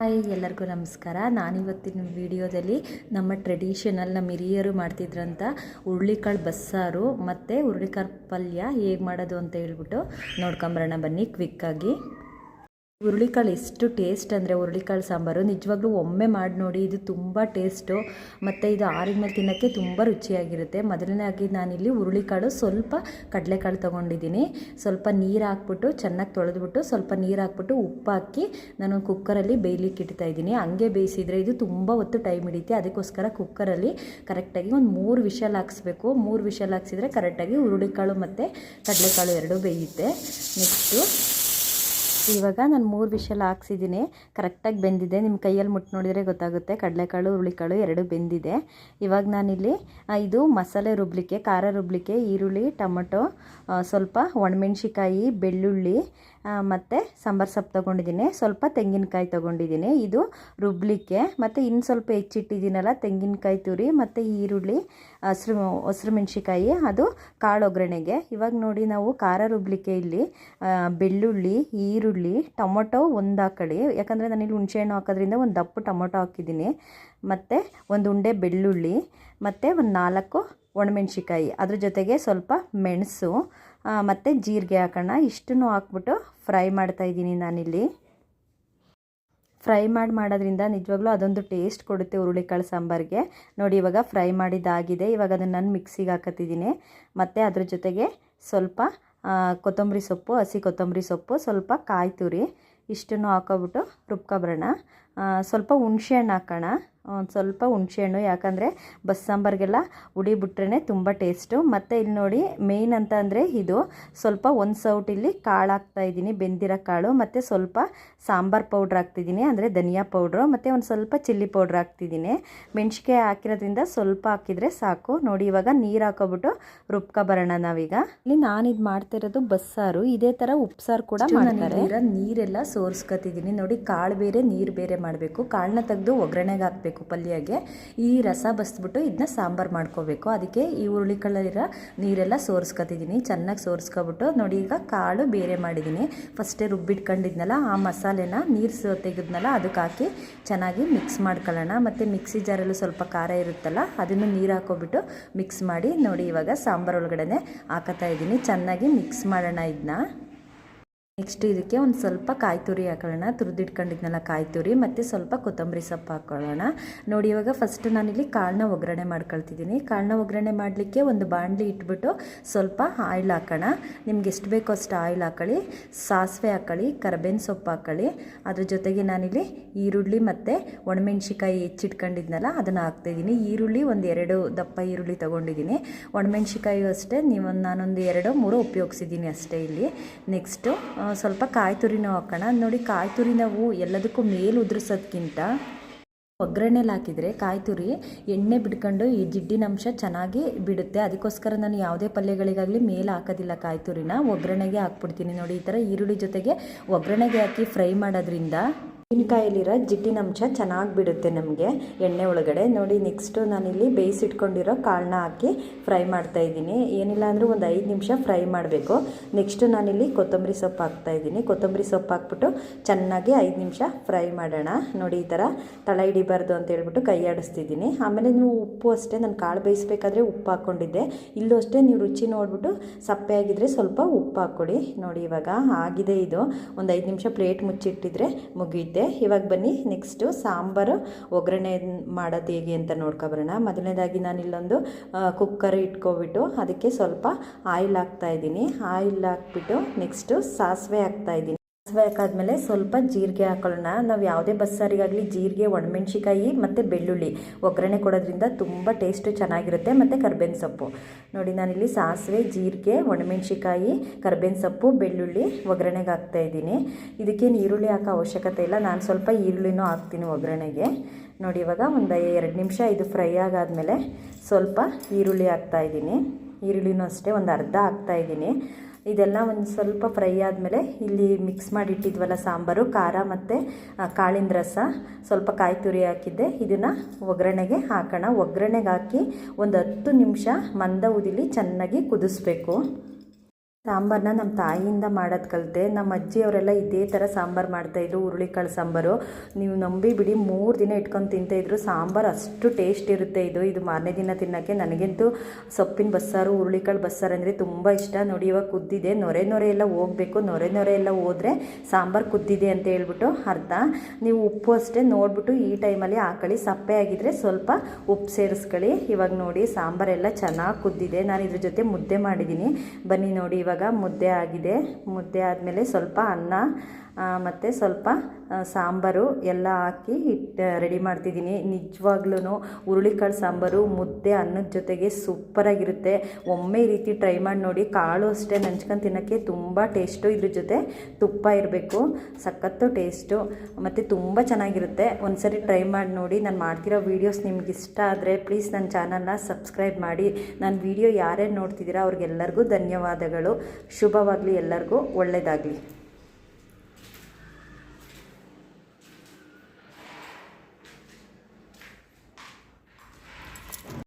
Hi ಎಲ್ಲರಿಗೂ ನಮಸ್ಕಾರ. ನಾನಿವತ್ತಿನ ವಿಡಿಯೋದಲ್ಲಿ ನಮ್ಮ ಟ್ರೆಡಿಷನಲ್ ನಮ್ಮ ಹಿರಿಯರು ಮಾಡ್ತಿದ್ರಂಥ ಹುರುಳಿಕಾಳು ಬಸ್ಸಾರು ಮತ್ತು ಹುರುಳಿಕಾಳು ಪಲ್ಯ ಹೇಗೆ ಮಾಡೋದು ಅಂತ ಹೇಳ್ಬಿಟ್ಟು ನೋಡ್ಕೊಂಬರೋಣ ಬನ್ನಿ ಕ್ವಿಕ್ಕಾಗಿ ಹುರುಳಿಕಾಳು ಎಷ್ಟು ಟೇಸ್ಟ್ ಅಂದರೆ ಹುರುಳಿಕಾಳು ಸಾಂಬಾರು. ನಿಜವಾಗ್ಲೂ ಒಮ್ಮೆ ಮಾಡಿ ನೋಡಿ ಇದು ತುಂಬ ಟೇಸ್ಟು. ಮತ್ತು ಇದು ಆರಿದ ಮೇಲೆ ತಿನ್ನೋಕ್ಕೆ ತುಂಬ ರುಚಿಯಾಗಿರುತ್ತೆ. ಮೊದಲನೇದಾಗಿ ನಾನಿಲ್ಲಿ ಹುರುಳಿಕಾಳು ಸ್ವಲ್ಪ ಕಡಲೆಕಾಳು ತೊಗೊಂಡಿದ್ದೀನಿ. ಸ್ವಲ್ಪ ನೀರು ಹಾಕ್ಬಿಟ್ಟು ಚೆನ್ನಾಗಿ ತೊಳೆದ್ಬಿಟ್ಟು ಸ್ವಲ್ಪ ನೀರು ಹಾಕ್ಬಿಟ್ಟು ಉಪ್ಪು ಹಾಕಿ ನಾನು ಕುಕ್ಕರಲ್ಲಿ ಬೇಯ್ಲಿಕ್ಕೆ ಇಡ್ತಾ ಇದ್ದೀನಿ. ಹಂಗೆ ಬೇಯಿಸಿದರೆ ಇದು ತುಂಬ ಹೊತ್ತು ಟೈಮ್ ಹಿಡಿಯುತ್ತೆ. ಅದಕ್ಕೋಸ್ಕರ ಕುಕ್ಕರಲ್ಲಿ ಕರೆಕ್ಟಾಗಿ ಒಂದು ಮೂರು ವಿಷಲ್ ಹಾಕ್ಸ್ಬೇಕು. ಮೂರು ವಿಷಲ್ ಹಾಕ್ಸಿದ್ರೆ ಕರೆಕ್ಟಾಗಿ ಹುರುಳಿಕಾಳು ಮತ್ತು ಕಡಲೆಕಾಳು ಎರಡೂ ಬೇಯುತ್ತೆ. ನೆಕ್ಸ್ಟು ಇವಾಗ ನಾನು ಮೂರು ವಿಷಲ್ ಹಾಕ್ಸಿದ್ದೀನಿ ಕರೆಕ್ಟಾಗಿ ಬೆಂದಿದೆ. ನಿಮ್ಮ ಕೈಯಲ್ಲಿ ಮುಟ್ಟು ನೋಡಿದರೆ ಗೊತ್ತಾಗುತ್ತೆ. ಕಡಲೆಕಾಳು, ಹುರುಳಿಕಾಳು ಎರಡು ಬೆಂದಿದೆ. ಇವಾಗ ನಾನಿಲ್ಲಿ ಇದು ಮಸಾಲೆ ರುಬ್ಲಿಕ್ಕೆ, ಖಾರ ರುಬ್ಲಿಕ್ಕೆ, ಈರುಳ್ಳಿ, ಟೊಮೊಟೊ ಸ್ವಲ್ಪ ಒಣಮೆಣ್ಸಿಕಾಯಿ ಬೆಳ್ಳುಳ್ಳಿ ಮತ್ತು ಸಾಂಬಾರು ಸೊಪ್ಪು ತೊಗೊಂಡಿದ್ದೀನಿ. ಸ್ವಲ್ಪ ತೆಂಗಿನಕಾಯಿ ತೊಗೊಂಡಿದ್ದೀನಿ. ಇದು ರುಬ್ಲಿಕ್ಕೆ. ಮತ್ತು ಇನ್ನು ಸ್ವಲ್ಪ ಹೆಚ್ಚಿಟ್ಟಿದ್ದೀನಲ್ಲ, ತೆಂಗಿನಕಾಯಿ ತುರಿ, ಮತ್ತು ಈರುಳ್ಳಿ, ಹಸಿರು ಹಸಿರು ಮೆಣಸಿಕಾಯಿ ಅದು ಕಾಳು ಒಗ್ಗರಣೆಗೆ. ಇವಾಗ ನೋಡಿ ನಾವು ಖಾರ ರುಬ್ಲಿಕ್ಕೆ ಇಲ್ಲಿ ಬೆಳ್ಳುಳ್ಳಿ, ಈರುಳ್ಳಿ, ಟೊಮೊಟೊ ಒಂದು ಹಾಕೊಳ್ಳಿ ಯಾಕಂದರೆ ನಾನಿಲ್ಲಿ ಹುಣಸೆಹಣ್ಣು ಹಾಕೋದ್ರಿಂದ ಒಂದು ದಪ್ಪು ಟೊಮೊಟೊ ಹಾಕಿದ್ದೀನಿ. ಮತ್ತು ಒಂದು ಉಂಡೆ ಬೆಳ್ಳುಳ್ಳಿ, ಮತ್ತು ಒಂದು ನಾಲ್ಕು ಒಣಮೆಣ್ಸಿಕಾಯಿ ಅದ್ರ ಜೊತೆಗೆ ಸ್ವಲ್ಪ ಮೆಣಸು ಮತ್ತು ಜೀರಿಗೆ ಹಾಕೋಣ ಇಷ್ಟನ್ನು ಹಾಕ್ಬಿಟ್ಟು ಫ್ರೈ ಮಾಡ್ತಾಯಿದ್ದೀನಿ ನಾನಿಲ್ಲಿ. ಫ್ರೈ ಮಾಡಿ, ಮಾಡೋದ್ರಿಂದ ನಿಜವಾಗ್ಲೂ ಅದೊಂದು ಟೇಸ್ಟ್ ಕೊಡುತ್ತೆ ಹುರುಳಿಕಾಳು ಸಾಂಬಾರಿಗೆ. ನೋಡಿ, ಇವಾಗ ಫ್ರೈ ಮಾಡಿದ್ದಾಗಿದೆ. ಇವಾಗ ಅದನ್ನು ನಾನು ಮಿಕ್ಸಿಗೆ ಹಾಕತ್ತಿದ್ದೀನಿ. ಮತ್ತು ಅದ್ರ ಜೊತೆಗೆ ಸ್ವಲ್ಪ ಕೊತ್ತಂಬರಿ ಸೊಪ್ಪು, ಹಸಿ ಕೊತ್ತಂಬರಿ ಸೊಪ್ಪು, ಸ್ವಲ್ಪ ಕಾಯಿ ತುರಿ, ಇಷ್ಟನ್ನು ಹಾಕೋಬಿಟ್ಟು ರುಬ್ಕೊಬರೋಣ. ಸ್ವಲ್ಪ ಹುಣ್ಸೆಹಣ್ಣು ಹಾಕೋಣ. ಒಂದು ಸ್ವಲ್ಪ ಹುಣಸೆಹಣ್ಣು ಯಾಕಂದರೆ ಬಸ್ ಸಾಂಬರಿಗೆಲ್ಲ ಉಡಿ ಬಿಟ್ರೇ ತುಂಬ ಟೇಸ್ಟು ಮತ್ತು ಇಲ್ಲಿ ನೋಡಿ ಮೇಯ್ನ್ ಅಂತ ಅಂದರೆ ಇದು ಸ್ವಲ್ಪ ಒಂದು ಸೌಟ್ ಇಲ್ಲಿ ಕಾಳು ಹಾಕ್ತಾಯಿದ್ದೀನಿ ಬೆಂದಿರೋ ಕಾಳು ಮತ್ತು ಸ್ವಲ್ಪ ಸಾಂಬಾರು ಪೌಡ್ರ್ ಹಾಕ್ತಿದ್ದೀನಿ ಅಂದರೆ ಧನಿಯಾ ಪೌಡ್ರು ಮತ್ತು ಒಂದು ಸ್ವಲ್ಪ ಚಿಲ್ಲಿ ಪೌಡ್ರ್ ಹಾಕ್ತಿದ್ದೀನಿ. ಮೆಣಸಿಕಾಯಿ ಹಾಕಿರೋದ್ರಿಂದ ಸ್ವಲ್ಪ ಹಾಕಿದರೆ ಸಾಕು. ನೋಡಿ ಇವಾಗ ನೀರು ಹಾಕೋಬಿಟ್ಟು ರುಬ್ಕೊಬರೋಣ ನಾವೀಗ. ಇಲ್ಲಿ ನಾನು ಇದು ಮಾಡ್ತಿರೋದು ಬಸ್ಸಾರು. ಇದೇ ಥರ ಉಪ್ಸಾರು ಕೂಡ ಮಾಡ್ತಾರೆ. ನೀರೆಲ್ಲ ಸೋರ್ಸ್ಕೊತಿದ್ದೀನಿ. ನೋಡಿ ಕಾಳು ಬೇರೆ ನೀರು ಬೇರೆ ಮಾಡಬೇಕು. ಕಾಳನ್ನ ತೆಗೆದು ಒಗ್ಗರಣೆಗೆ ಹಾಕಬೇಕು. ಪಲ್ಯಗೆ. ಈ ರಸ ಬಸ್ಬಿಟ್ಟು ಇದನ್ನ ಸಾಂಬಾರು ಮಾಡ್ಕೋಬೇಕು ಅದಕ್ಕೆ ಈ ಹುರುಳಿಕಾಳಿರೋ ನೀರೆಲ್ಲ ಸೋರಿಸ್ಕೊತಿದ್ದೀನಿ. ಚೆನ್ನಾಗಿ ಸೋರಿಸ್ಕೊಬಿಟ್ಟು ನೋಡಿ ಈಗ ಕಾಳು ಬೇರೆ ಮಾಡಿದ್ದೀನಿ. ಫಸ್ಟೇ ರುಬ್ಬಿಟ್ಕೊಂಡಿದ್ನಲ್ಲ, ಆ ಮಸಾಲೆನ ನೀರು ತೆಗೆದ್ನಲ್ಲ ಅದಕ್ಕೆ ಹಾಕಿ ಚೆನ್ನಾಗಿ ಮಿಕ್ಸ್ ಮಾಡ್ಕೊಳ್ಳೋಣ. ಮತ್ತು ಮಿಕ್ಸಿ ಜಾರಲ್ಲೂ ಸ್ವಲ್ಪ ಖಾರ ಇರುತ್ತಲ್ಲ, ಅದನ್ನು ನೀರು ಹಾಕೋಬಿಟ್ಟು ಮಿಕ್ಸ್ ಮಾಡಿ ನೋಡಿ ಇವಾಗ ಸಾಂಬಾರು ಒಳಗಡೆ ಹಾಕತ್ತಾ ಇದ್ದೀನಿ. ಚೆನ್ನಾಗಿ ಮಿಕ್ಸ್ ಮಾಡೋಣ ಇದನ್ನ ನೆಕ್ಸ್ಟ್ ಇದಕ್ಕೆ ಒಂದು ಸ್ವಲ್ಪ ಕಾಯಿ ತುರಿ ಹಾಕೊಳ್ಳೋಣ. ತುರಿದಿಟ್ಕೊಂಡಿದ್ನಲ್ಲ ಕಾಯಿ ತುರಿ, ಮತ್ತು ಸ್ವಲ್ಪ ಕೊತ್ತಂಬರಿ ಸೊಪ್ಪು ಹಾಕ್ಕೊಳ್ಳೋಣ ನೋಡಿ, ಇವಾಗ ಫಸ್ಟ್ ನಾನಿಲ್ಲಿ ಕಾಳನ್ನ ಒಗ್ಗರಣೆ ಮಾಡ್ಕೊಳ್ತಿದ್ದೀನಿ. ಕಾಳನ್ನ ಒಗ್ಗರಣೆ ಮಾಡಲಿಕ್ಕೆ ಒಂದು ಬಾಣಲಿ ಇಟ್ಬಿಟ್ಟು ಸ್ವಲ್ಪ ಆಯಿಲ್ ಹಾಕೋಣ. ನಿಮ್ಗೆ ಎಷ್ಟು ಬೇಕೋ ಅಷ್ಟು ಆಯಿಲ್ ಹಾಕೊಳ್ಳಿ. ಸಾಸಿವೆ ಹಾಕೊಳ್ಳಿ, ಕರ್ಬೇವಿನ ಸೊಪ್ಪು ಹಾಕೊಳ್ಳಿ. ಅದ್ರ ಜೊತೆಗೆ ನಾನಿಲ್ಲಿ ಈರುಳ್ಳಿ ಮತ್ತು ಒಣಮೆಣ್ಸಿಕಾಯಿ ಹೆಚ್ಚಿಟ್ಕೊಂಡಿದ್ನಲ್ಲ ಅದನ್ನು ಹಾಕ್ತಾಯಿದ್ದೀನಿ ಈರುಳ್ಳಿ ಒಂದು ಎರಡು ದಪ್ಪ ಈರುಳ್ಳಿ ತೊಗೊಂಡಿದ್ದೀನಿ. ಒಣಮೆಣ್ಸಿಕಾಯಿ ಅಷ್ಟೇ, ನೀವು ನಾನೊಂದು ಎರಡು, ಮೂರು ಉಪಯೋಗಿಸಿದ್ದೀನಿ ಅಷ್ಟೇ ಇಲ್ಲಿ. ನೆಕ್ಸ್ಟು ಸ್ವಲ್ಪ ಕಾಯಿ ತುರಿನೂ ಹಾಕೋಣ ನೋಡಿ ಕಾಯಿ ತುರಿ ನಾವು ಎಲ್ಲದಕ್ಕೂ ಮೇಲೆ ಉದುರಿಸೋದ್ಕಿಂತ ಒಗ್ಗರಣೆಲಿ ಹಾಕಿದರೆ ಕಾಯಿ ತುರಿ ಎಣ್ಣೆ ಬಿಡ್ಕೊಂಡು ಈ ಜಿಡ್ಡಿನ ಅಂಶ ಚೆನ್ನಾಗಿ ಬಿಡುತ್ತೆ. ಅದಕ್ಕೋಸ್ಕರ ನಾನು ಯಾವುದೇ ಪಲ್ಯಗಳಿಗಾಗಲಿ ಮೇಲೆ ಹಾಕೋದಿಲ್ಲ ಕಾಯಿ ತುರಿನ. ಒಗ್ಗರಣೆಗೆ ಹಾಕ್ಬಿಡ್ತೀನಿ ನೋಡಿ. ಈ ಥರ ಈರುಳ್ಳಿ ಜೊತೆಗೆ ಒಗ್ಗರಣೆಗೆ ಹಾಕಿ ಫ್ರೈ ಮಾಡೋದ್ರಿಂದ ತೆಂಗಿನಕಾಯಲ್ಲಿರೋ ಅಂಶ ಚೆನ್ನಾಗಿ ಬಿಡುತ್ತೆ ನಮಗೆ ಎಣ್ಣೆ ಒಳಗಡೆ. ನೋಡಿ ನೆಕ್ಸ್ಟು ನಾನಿಲ್ಲಿ ಬೇಯಿಸಿಟ್ಕೊಂಡಿರೋ ಕಾಳನ್ನ ಹಾಕಿ ಫ್ರೈ ಮಾಡ್ತಾ ಇದ್ದೀನಿ. ಏನಿಲ್ಲ ಅಂದರೂ ಒಂದು ಐದು ನಿಮಿಷ ಫ್ರೈ ಮಾಡಬೇಕು. ನೆಕ್ಸ್ಟು ನಾನಿಲ್ಲಿ ಕೊತ್ತಂಬರಿ ಸೊಪ್ಪು ಹಾಕ್ತಾಯಿದ್ದೀನಿ ಕೊತ್ತಂಬರಿ ಸೊಪ್ಪು ಹಾಕ್ಬಿಟ್ಟು ಚೆನ್ನಾಗಿ ಐದು ನಿಮಿಷ ಫ್ರೈ ಮಾಡೋಣ. ನೋಡಿ, ಈ ಥರ ತಳ ಹಿಡಿಬಾರ್ದು ಅಂತ ಹೇಳ್ಬಿಟ್ಟು ಕೈ ಆಡಿಸ್ತಿದ್ದೀನಿ. ಆಮೇಲೆ ನೀವು ಉಪ್ಪು ಅಷ್ಟೇ, ನಾನು ಕಾಳು ಬೇಯಿಸ್ಬೇಕಾದ್ರೆ ಉಪ್ಪು ಹಾಕ್ಕೊಂಡಿದ್ದೆ ಇಲ್ಲೂ ಅಷ್ಟೇ ನೀವು ರುಚಿ ನೋಡಿಬಿಟ್ಟು ಸಪ್ಪೆ ಆಗಿದ್ರೆ ಸ್ವಲ್ಪ ಉಪ್ಪು ಹಾಕ್ಕೊಡಿ. ನೋಡಿ, ಇವಾಗ ಆಗಿದೆ ಇದು. ಒಂದು ಐದು ನಿಮಿಷ ಪ್ಲೇಟ್ ಮುಚ್ಚಿಟ್ಟಿದ್ರೆ ಮುಗಿಯುತ್ತೆ ಇವಾಗ ಬನ್ನಿ ನೆಕ್ಸ್ಟು ಸಾಂಬಾರು, ಒಗ್ಗರಣೆ ಮಾಡೋದು ಹೇಗೆ ಅಂತ ನೋಡ್ಕೊಬರೋಣ. ಮೊದಲನೇದಾಗಿ ನಾನು ಇಲ್ಲೊಂದು ಕುಕ್ಕರ್ ಇಟ್ಕೊಬಿಟ್ಟು ಅದಕ್ಕೆ ಸ್ವಲ್ಪ ಆಯಿಲ್ ಹಾಕ್ತಾಯಿದ್ದೀನಿ ಆಯಿಲ್ ಹಾಕ್ಬಿಟ್ಟು ನೆಕ್ಸ್ಟು ಸಾಸಿವೆ ಹಾಕ್ತಾಯಿದ್ದೀನಿ ಸಾಸಿವೆ ಹಾಕಾದ್ಮೇಲೆ ಸ್ವಲ್ಪ ಜೀರಿಗೆ ಹಾಕೊಳ್ಳೋಣ. ನಾವು ಯಾವುದೇ ಬಸ್ಸಾರಿಗಾಗಲಿ ಜೀರಿಗೆ ಒಣಮೆಣ್ಸಿಕಾಯಿ ಮತ್ತು ಬೆಳ್ಳುಳ್ಳಿ ಒಗ್ಗರಣೆ ಕೊಡೋದ್ರಿಂದ ತುಂಬ ಟೇಸ್ಟು ಚೆನ್ನಾಗಿರುತ್ತೆ. ಮತ್ತು ಕರ್ಬೇವಿನ ಸೊಪ್ಪು. ನೋಡಿ, ನಾನಿಲ್ಲಿ ಸಾಸಿವೆ, ಜೀರಿಗೆ ಒಣಮೆಣ್ಸಿಕಾಯಿ ಕರ್ಬೇವಿನ ಸೊಪ್ಪು, ಬೆಳ್ಳುಳ್ಳಿ ಒಗ್ಗರಣೆಗೆ ಹಾಕ್ತಾ ಇದ್ದೀನಿ. ಇದಕ್ಕೇನು ಈರುಳ್ಳಿ ಹಾಕೋ ಅವಶ್ಯಕತೆ ಇಲ್ಲ. ನಾನು ಸ್ವಲ್ಪ ಈರುಳ್ಳಿನೂ ಹಾಕ್ತೀನಿ ಒಗ್ಗರಣೆಗೆ. ನೋಡಿ, ಇವಾಗ ಒಂದು ಎರಡು ನಿಮಿಷ ಇದು ಫ್ರೈ ಆಗಾದಮೇಲೆ ಸ್ವಲ್ಪ ಈರುಳ್ಳಿ ಹಾಕ್ತಾಯಿದ್ದೀನಿ ಈರುಳ್ಳಿನೂ ಅಷ್ಟೇ, ಒಂದು ಅರ್ಧ ಹಾಕ್ತಾಯಿದ್ದೀನಿ ಇದೆಲ್ಲ ಒಂದು ಸ್ವಲ್ಪ ಫ್ರೈ ಆದಮೇಲೆ ಇಲ್ಲಿ ಮಿಕ್ಸ್ ಮಾಡಿ ಇಟ್ಟಿದ್ವಲ್ಲ ಸಾಂಬಾರು, ಖಾರ ಮತ್ತು ಕಾಳಿನ ರಸ. ಸ್ವಲ್ಪ ಕಾಯಿ ತುರಿ ಹಾಕಿದ್ದೆ. ಇದನ್ನು ಒಗ್ಗರಣೆಗೆ ಹಾಕೋಣ. ಒಗ್ಗರಣೆಗೆ ಹಾಕಿ ಒಂದು ಹತ್ತು ನಿಮಿಷ ಮಂದ ಉದಿಲಿ ಚೆನ್ನಾಗಿ ಕುದಿಸ್ಬೇಕು. ಸಾಂಬಾರನ್ನ ನಮ್ಮ ತಾಯಿಯಿಂದ ಮಾಡೋದು ಕಲಿತೆ. ನಮ್ಮ ಅಜ್ಜಿಯವರೆಲ್ಲ ಇದೇ ಥರ ಸಾಂಬಾರು ಮಾಡ್ತಾಯಿದ್ರು ಹುರುಳಿಕಾಳು ಸಾಂಬಾರು. ನೀವು ನಂಬಿ ಬಿಡಿ, ಮೂರು ದಿನ ಇಟ್ಕೊಂಡು ತಿಂತಾಯಿದ್ರು ಸಾಂಬಾರು ಅಷ್ಟು ಟೇಸ್ಟ್ ಇರುತ್ತೆ ಇದು. ಇದು ಮಾರನೇ ದಿನ ತಿನ್ನೋಕ್ಕೆ ನನಗಂತೂ ಸೊಪ್ಪಿನ ಬಸ್ಸಾರು, ಹುರುಳಿಕಾಳು ಬಸ್ಸಾರು ಅಂದರೆ ತುಂಬ ಇಷ್ಟ. ನೋಡಿ, ಇವಾಗ ಕುದ್ದಿದೆ. ನೊರೆ ನೊರೆ ಎಲ್ಲ ಹೋಗಬೇಕು. ನೊರೆ ನೊರೆ ಎಲ್ಲ ಹೋದರೆ ಸಾಂಬಾರು ಕುದ್ದಿದೆ ಅಂತ ಹೇಳ್ಬಿಟ್ಟು ಅರ್ಥ. ನೀವು ಉಪ್ಪು ಅಷ್ಟೇ ನೋಡಿಬಿಟ್ಟು ಈ ಟೈಮಲ್ಲಿ ಹಾಕೊಳ್ಳಿ. ಸಪ್ಪೆ ಆಗಿದ್ದರೆ ಸ್ವಲ್ಪ ಉಪ್ಪು ಸೇರಿಸ್ಕೊಳ್ಳಿ. ಇವಾಗ ನೋಡಿ, ಸಾಂಬಾರೆಲ್ಲ ಚೆನ್ನಾಗಿ ಕುದ್ದಿದೆ. ನಾನು ಇದ್ರ ಜೊತೆ ಮುದ್ದೆ ಮಾಡಿದ್ದೀನಿ. ಬನ್ನಿ ನೋಡಿ ಇವಾಗ ಮುದ್ದೆ ಆಗಿದೆ. ಮುದ್ದೆ ಆದಮೇಲೆ ಸ್ವಲ್ಪ ಅನ್ನ ಮತ್ತು ಸ್ವಲ್ಪ ಸಾಂಬಾರು ಎಲ್ಲ ಹಾಕಿ ಇಟ್ಟು ರೆಡಿ ಮಾಡ್ತಿದ್ದೀನಿ. ನಿಜವಾಗ್ಲೂ ಹುರುಳಿಕಾಳು ಸಾಂಬಾರು ಮುದ್ದೆ ಅನ್ನದ ಜೊತೆಗೆ ಸೂಪರಾಗಿರುತ್ತೆ ಒಮ್ಮೆ ಈ ರೀತಿ ಟ್ರೈ ಮಾಡಿ ನೋಡಿ, ಕಾಳು ಅಷ್ಟೇ ನಂಚ್ಕೊಂಡು ತಿನ್ನೋಕ್ಕೆ ತುಂಬ ಟೇಸ್ಟು ಇದ್ರ ಜೊತೆ ತುಪ್ಪ ಇರಬೇಕು. ಸಖತ್ತು ಟೇಸ್ಟು ಮತ್ತು ತುಂಬ ಚೆನ್ನಾಗಿರುತ್ತೆ. ಒಂದ್ಸರಿ ಟ್ರೈ ಮಾಡಿ ನೋಡಿ, ನಾನು ಮಾಡ್ತಿರೋ ವೀಡಿಯೋಸ್ ನಿಮ್ಗೆ ಇಷ್ಟ ಆದರೆ ಪ್ಲೀಸ್ ನನ್ನ ಚಾನಲ್ನ ಸಬ್ಸ್ಕ್ರೈಬ್ ಮಾಡಿ. ನನ್ನ ವೀಡಿಯೋ ಯಾರ್ಯಾರು ನೋಡ್ತಿದ್ದೀರಾ ಅವ್ರಿಗೆಲ್ಲರಿಗೂ ಧನ್ಯವಾದಗಳು. ಶುಭವಾಗಲಿ ಎಲ್ಲರಿಗೂ. ಒಳ್ಳೆಯದಾಗಲಿ